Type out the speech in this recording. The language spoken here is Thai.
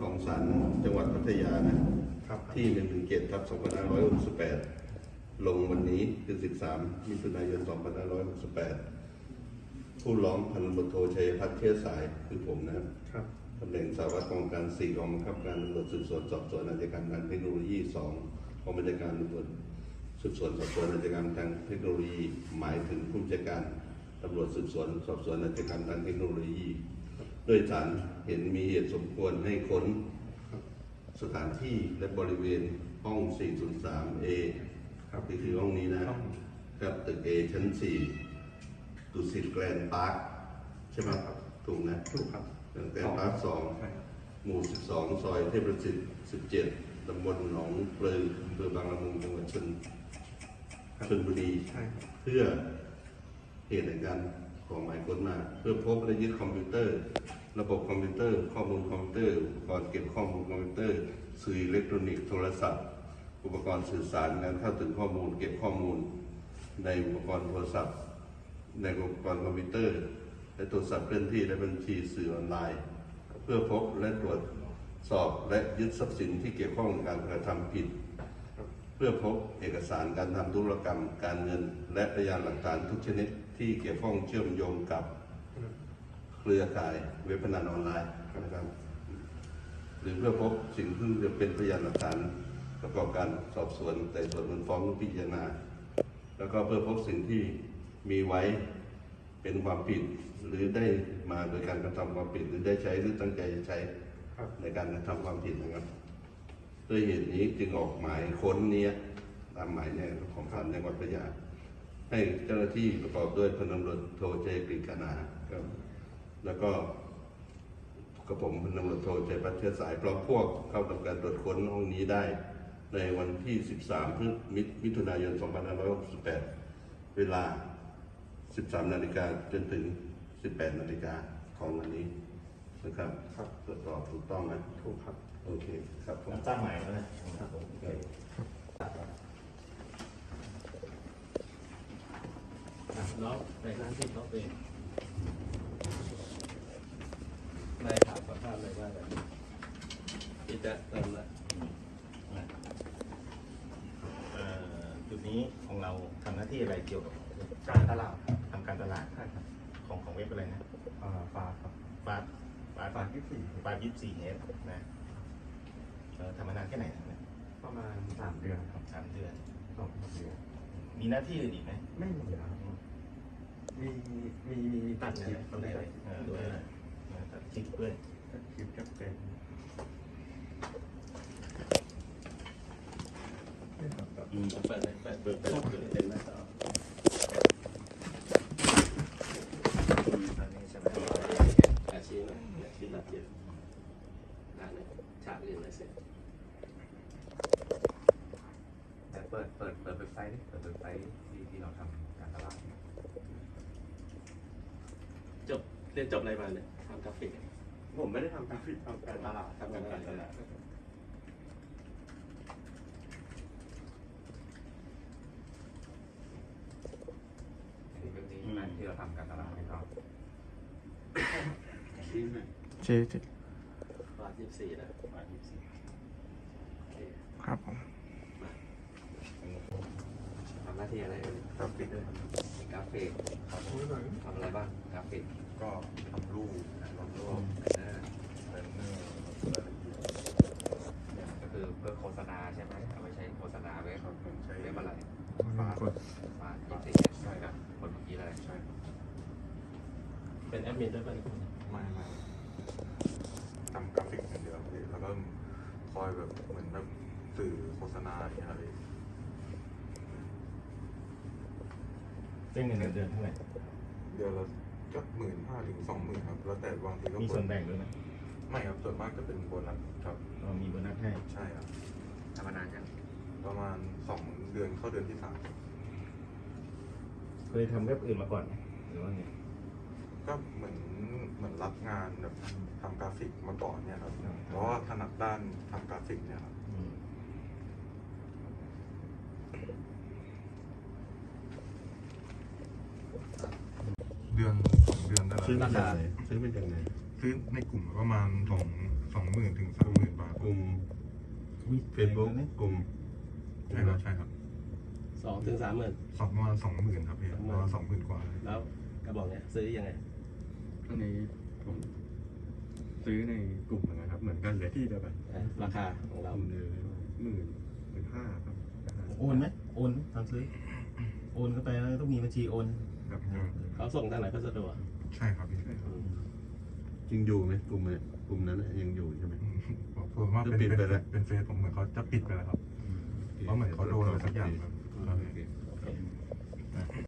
ของศาลจังหวัดพัทยานะครับที่117ทับ2568ลงวันนี้คือ13มิถุนายน2568ผู้ร้องพันตำรวจโทชัยพัฒน์เชื้อสายคือผมนะครับครับตำแหน่งสารวัตรกองการ4กองบังคับการตำรวจสืบสวนสอบสวนอาชญากรรมทางเทคโนโลยี2กองบัญชาการตำรวจสืบสวนสอบสวนอาชญากรรมทางเทคโนโลยี หมายถึงผู้บัญชาการตำรวจสืบสวนสอบสวนอาชญากรรมทางเทคโนโลยี โดยสารเห็นมีเหตุสมควรให้ค้นสถานที่และบริเวณห้อง 403A ครับนี่คือห้องนี้นะครับตึก A ชั้น 4 ดุสิตแกรนด์พาร์คใช่ไหมครับถูกนะถูกครับตั้งแต่พาร์ทสองใช่ครับหมู่ 12 ซอยเทพประสิทธิ์ 17 ตำบลหนองปลืออำเภอบางละมุงจังหวัดชลชลบุรีใช่ครับเพื่อเหตุในการ ของหมายค้นมา เพื่อพบและยึดคอมพิวเตอร์ ระบบคอมพิวเตอร์ ข้อมูลคอมพิวเตอร์ อุปกรณ์เก็บข้อมูลคอมพิวเตอร์ สื่ออิเล็กทรอนิกส์โทรศัพท์ อุปกรณ์สื่อสารการเข้าถึงข้อมูล เก็บข้อมูล ในอุปกรณ์โทรศัพท์ ในอุปกรณ์คอมพิวเตอร์ และโทรศัพท์เคลื่อนที่และบัญชีสื่อออนไลน์ เพื่อพบและตรวจสอบและยึดทรัพย์สินที่เกี่ยวข้องกับการกระทำผิด เพื่อพบเอกสารการทำธุรกรรม การเงิน และพยานหลักฐานทุกชนิด ที่เกี่ยวข้องเชื่อมโยงกับเครือข่ายเว็บพนันออนไลน์นะครับ หรือเพื่อพบสิ่งที่จะเป็นพยานหลักฐานประกอบการสอบสวนแต่ส่วนมูลฟ้องพิจารณา แล้วก็เพื่อพบสิ่งที่มีไว้เป็นความผิด หรือได้มาโดยการกระทำความผิด หรือได้ใช้หรือตั้งใจจะใช้ครับในการกระทำความผิดนะครับด้วยเหตุนี้จึงออกหมายค้นเนี้ยตามหมายเนี่ยของศาลจังหวัดพระยา ให้เจ้าหน้าที่ประกอบด้วยพลตำรวจโทเจกฤษณาครับแล้วก็กระผมพลตำรวจโทเจพัฒน์เชื้อสายพร้อมพวกเข้าทำการตรวจค้นห้องนี้ได้ ในวันที่ 13พฤศมิถุนายน 2568 เวลา 13 นาฬิกาจนถึง 18 นาฬิกาของวันนี้นะครับครับตรวจสอบถูกต้องไหมถูกครับ โอเคครับผมตั้งใหม่แล้วนะครับผมโอเคอะน้อง ในหน้าที่เขาเป็นนายถามสัมภาษณ์เลยว่าแบบนี้ที่จะเริ่มละเอ่อจุดนี้ของเราทำหน้าที่อะไรเกี่ยวกับการตลาดทำการตลาดใช่ครับของของเว็บอะไรนะอ่าฟ้าครับฟาดฟาดฟ้ายี่สิบสี่ฟาดยี่สิบสี่เฮดนะเอ่อทำมานานแค่ไหนนะประมาณสามเดือนครับสามเดือนสองเดือนมีหน้าที่อื่นอีกไหมไม่มีครับ มีมีมีตัดคลิปตัดอะไรเออด้วยนะเออตัดคลิปด้วยตัดคลิปกับเป็นนี่ครับแบบอืมเปิดเลยเปิดเปิดเปิดเปิดเต็มหน้าจออืมอันนี้ใช่ไหมอาชีพหน่อยอาชีพรับเยอะได้เลยฉากเรียนอะไรเสร็จแต่เปิดเปิดเปิดเว็บไซต์ดิเปิดเว็บไซต์ที่ที่เราทำการตลาดจบ เรียนจบอะไรมาเนี่ยทำกราฟิกผมไม่ได้ทำกราฟิกทำการตลาดทำการตลาดอันนี้เป็นที่นั่นที่เราทำการตลาดให้เขาชิ้นหน่อยเจเจวาดยี่สิบสี่นะฟาดยี่สิบสี่โอเคครับผมทำหน้าที่อะไรเอ่ยกราฟิกด้วย กราฟิกทำอะไรบ้างกราฟิกก็ทำรูปนะลงรูปหน้าเป็นเนื้อก็คือเพื่อโฆษณาใช่ไหมเอาไปใช้โฆษณาเว็บใช้เว็บอะไรมงกดฟ้าฟ้าใช่ครับคนเมื่อกี้เลยใช่ครับเป็นแอดมินด้วยป่ะไม่ไม่ทำกราฟิกอย่างเดียวพี่แล้วก็คอยแบบเหมือนแบบสื่อโฆษณาอย่างเงี้ยพี่ซึ่งเงินเดือนเท่าไหร่เดือนละก็หมื่นห้าถึงสองหมื่นครับ แล้วแต่บางทีก็มีส่วนแบ่งด้วยไหมไม่ครับ ส่วนมากจะเป็นโบนัสครับเรามีโบนัสให้ใช่ครับทำมานานยังประมาณสองเดือนเข้าเดือนที่สามเคยทำเว็บอื่นมาก่อนไหมหรือว่าไงก็เหมือนเหมือนรับงานแบบทำกราฟิกมาก่อนเนี่ยครับเพราะว่าถนัดด้านทำกราฟิกเนี่ยครับ อืม เดือนสองเดือนได้ ซื้อแล้วมาจากไหนซื้อมาจากไหนซื้อในกลุ่มประมาณสองสองหมื่นถึงสามหลุ่มเฟซบุ๊กกลุ่มใช่ครับใช่ครับสองถึงสามหมื่นสองประมาณสองหมื่นครับพี่ประมาณสองหมื่นกว่า แล้วกระบอกเนี้ยซื้อยังไงอันนี้ผมซื้อในกลุ่มนะครับ เหมือนกันเลยที่เดียวกันอะราคาของเราหมื่นหมื่นหมื่นห้าครับโอนไหมโอนทำซื้อ โอนเข้าไปแล้วต้องมีบัญชีโอนครับเขาส่งทางไหนพัสดุอะ ใช่ครับพี่ยังอยู่ไหมกลุ่มเนี่ยกลุ่มนั้นน่ะยังอยู่ใช่ไหม ผมผมว่าเป็นหรือปิดเป็นไปแล้วเป็นเฟซผมเหมือนเขาจะปิดไปแล้วครับ เพราะเหมือนเขาโดนอะไรสักอย่างครับ โอเค